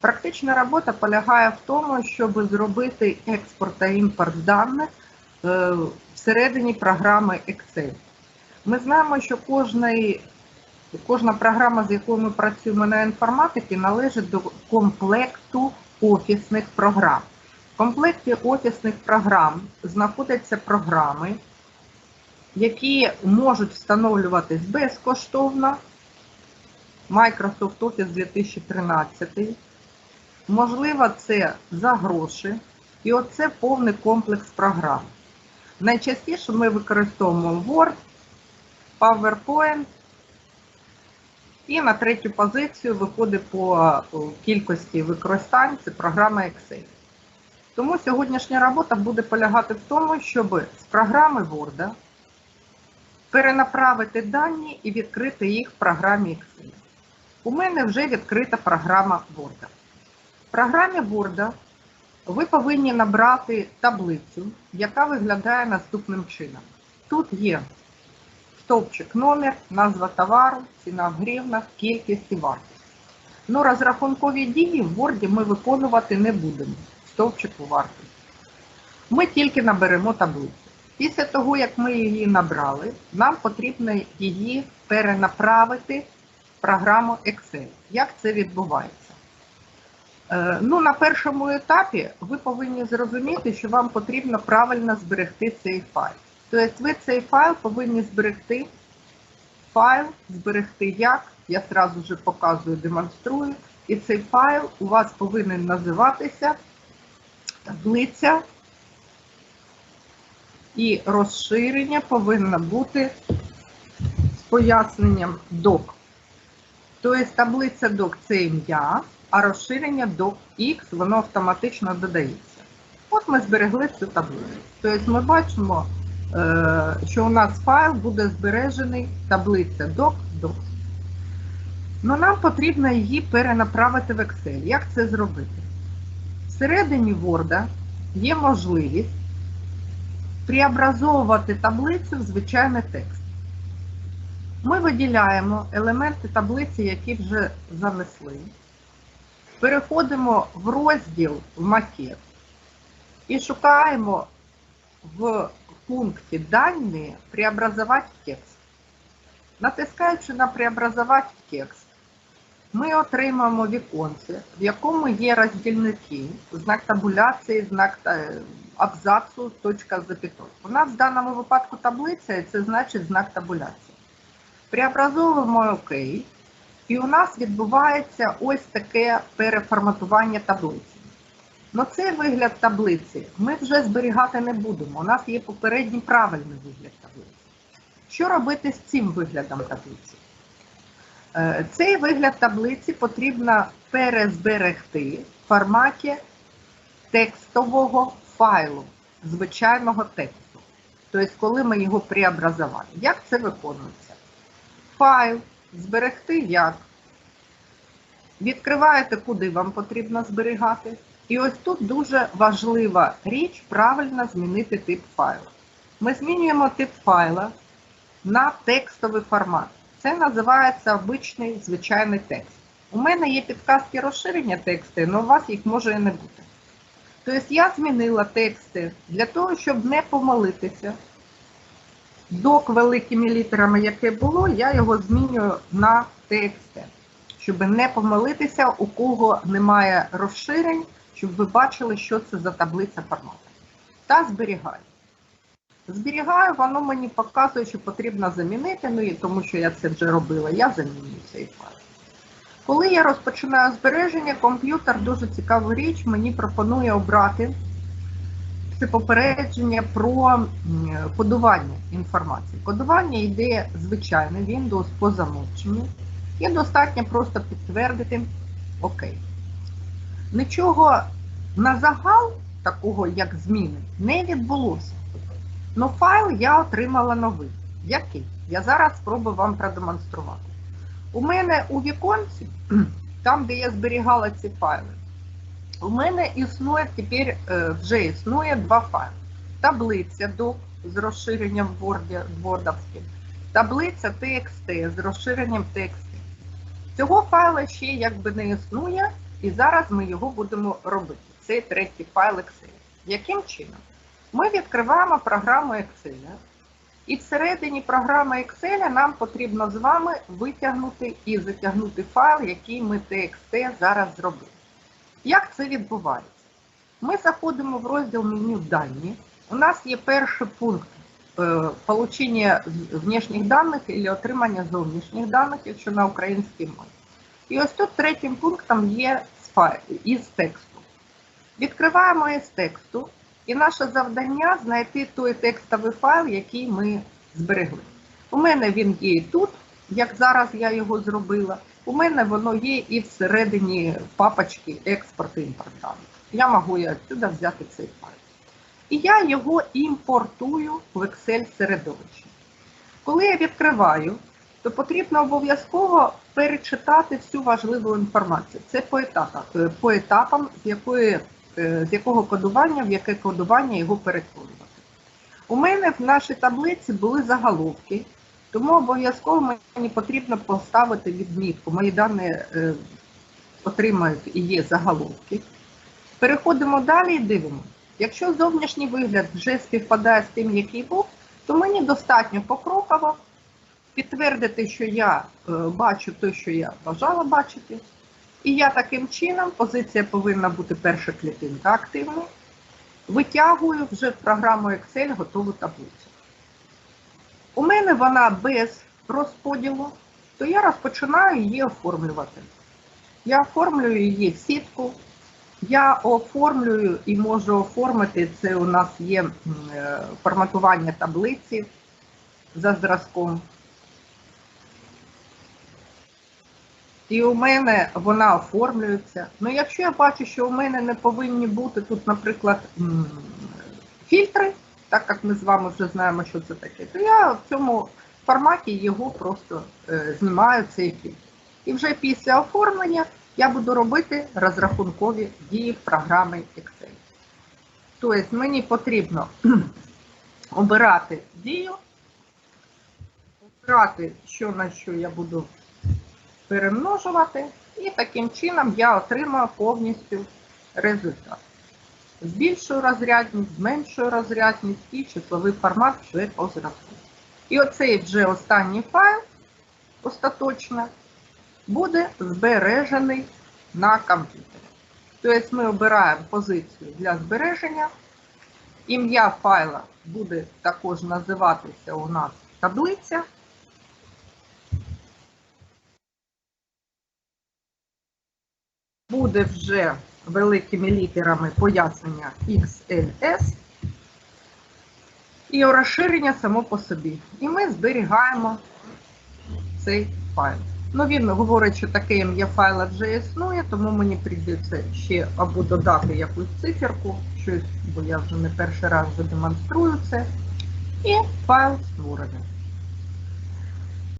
Практична робота полягає в тому, щоб зробити експорт та імпорт даних е, всередині програми Excel. Ми знаємо, що кожний, кожна програма, з якою ми працюємо на інформатиці, належить до комплекту офісних програм. В комплекті офісних програм знаходяться програми, які можуть встановлюватись безкоштовно. Microsoft Office 2013. Можливо, це за гроші. І оце повний комплекс програм. Найчастіше ми використовуємо Word, PowerPoint. І на третю позицію виходить по кількості використань це програма Excel. Тому сьогоднішня робота буде полягати в тому, щоб з програми Word перенаправити дані і відкрити їх в програмі Excel. У мене вже відкрита програма Word. В програмі Word ви повинні набрати таблицю, яка виглядає наступним чином. Тут є стовпчик номер, назва товару, ціна в гривнах, кількість і вартість. Ну, розрахункові дії в Word ми виконувати не будемо. Стовпчику вартість. Ми тільки наберемо таблицю. Після того, як ми її набрали, нам потрібно її перенаправити в програму Excel. Як це відбувається? Е, Ну, на першому етапі ви повинні зрозуміти, що вам потрібно правильно зберегти цей файл. Тобто ви цей файл повинні зберегти. Файл зберегти як, я одразу вже показую, демонструю. І цей файл у вас повинен називатися таблиця. І розширення повинно бути з поясненням doc. Тобто таблиця doc – це ім'я, а розширення docx, воно автоматично додається. От ми зберегли цю таблицю. Тобто ми бачимо, е, що у нас файл буде збережений таблиця doc, doc. Ну, нам потрібно її перенаправити в Excel. Як це зробити? Всередині Word є можливість преобразовувати таблицю в звичайний текст. Ми виділяємо елементи таблиці, які вже занесли. Переходимо в розділ в макет і шукаємо в пункті Дані преобразувати текст. Натискаючи на преобразувати текст, ми отримаємо віконце, в якому є роздільники, знак табуляції, знак абзацу, точка запятой. У нас в даному випадку таблиця, і це значить знак табуляції. Преобразовуємо ОК, і у нас відбувається ось таке переформатування таблиці. Но цей вигляд таблиці ми вже зберігати не будемо. У нас є попередній правильний вигляд таблиці. Що робити з цим виглядом таблиці? Цей вигляд таблиці потрібно перезберегти в форматі текстового файлу, звичайного тексту. Тобто, коли ми його преобразували. Як це виконується? Файл зберегти як? Відкриваєте, куди вам потрібно зберігати. І ось тут дуже важлива річ правильно змінити тип файлу. Ми змінюємо тип файла на текстовий формат. Це називається обичний звичайний текст. У мене є підказки розширення тексту, але у вас їх може і не бути. Тобто я змінила тексти для того, щоб не помилитися. Док великими літерами, яке було, я його змінюю на тексти, щоб не помилитися, у кого немає розширень, щоб ви бачили, що це за таблиця формату. Та зберігаю. Зберігаю, воно мені показує, що потрібно замінити, ну і тому що я це вже робила, я замінюю цей файл. Коли я розпочинаю збереження, комп'ютер дуже цікаву річ мені пропонує обрати це попередження про кодування інформації. Кодування йде звичайне, Windows по замовченню. І достатньо просто підтвердити ОК. Нічого на загал, такого як зміни, не відбулося. Ну, файл я отримала новий. Який? Я зараз спробую вам продемонструвати. У мене у віконці, там, де я зберігала ці файли, у мене існує тепер вже існує два файли. Таблиця doc з розширенням вордовським, таблиця TXT з розширеннем TXT. Цього файла ще якби не існує, І зараз ми його будемо робити. Цей третій файл Excel. Яким чином? Ми відкриваємо програму Excel. І всередині програми Excel нам потрібно з вами витягнути і затягнути файл, який ми TXT зараз зробили. Як це відбувається? Ми заходимо в розділ меню дані. У нас є перший пункт е, получення внешніх даних або отримання зовнішніх даних, якщо на українській мові. І ось тут третім пунктом є із тексту. Відкриваємо із тексту, і наше завдання знайти той текстовий файл, який ми зберегли. У мене він є і тут, як зараз я його зробила. У мене воно є і всередині папочки експорт і імпорт. Я можу і відсюди взяти цей файл. І я його імпортую в Excel середовище. Коли я відкриваю, то потрібно обов'язково перечитати всю важливу інформацію. Це по етапам, е, по етапам з, якої, е, з якого кодування, в яке кодування його перетворювати. У мене в нашій таблиці були заголовки, тому обов'язково мені потрібно поставити відмітку. Мої дані е, отримають і є заголовки. Переходимо далі і дивимося. Якщо зовнішній вигляд вже співпадає з тим, який був, то мені достатньо покроково підтвердити, що я е, бачу те, що я бажала бачити. І я таким чином, позиція повинна бути перша клітинка активна, витягую вже в програму Excel готову таблицю. У мене вона без розподілу, то я розпочинаю її оформлювати. Я оформлюю її в сітку. Я оформлюю і можу оформити, це у нас є е, форматування таблиці за зразком. І у мене вона оформлюється. Ну, якщо я бачу, що у мене не повинні бути тут, наприклад, фільтри, так як ми з вами вже знаємо, що це таке, то я в цьому форматі його просто е, знімаю цей фільтр. І вже після оформлення я буду робити розрахункові дії програми Excel. Тобто мені потрібно обирати дію, обирати, що на що я буду перемножувати, і таким чином я отримаю повністю результат. Збільшую розрядність, зменшую розрядність і числовий формат вже по зразку. І оцей вже останній файл остаточно буде збережений на комп'ютері. Тобто ми обираємо позицію для збереження. Ім'я файла буде також називатися у нас таблиця. Буде вже великими літерами пояснення XLS і розширення само по собі. І ми зберігаємо цей файл. Ну, він говорить, що таке ім'я файла вже існує, тому мені прийдеться ще або додати якусь циферку, щось, бо я вже не перший раз вже демонструю це. І файл створений.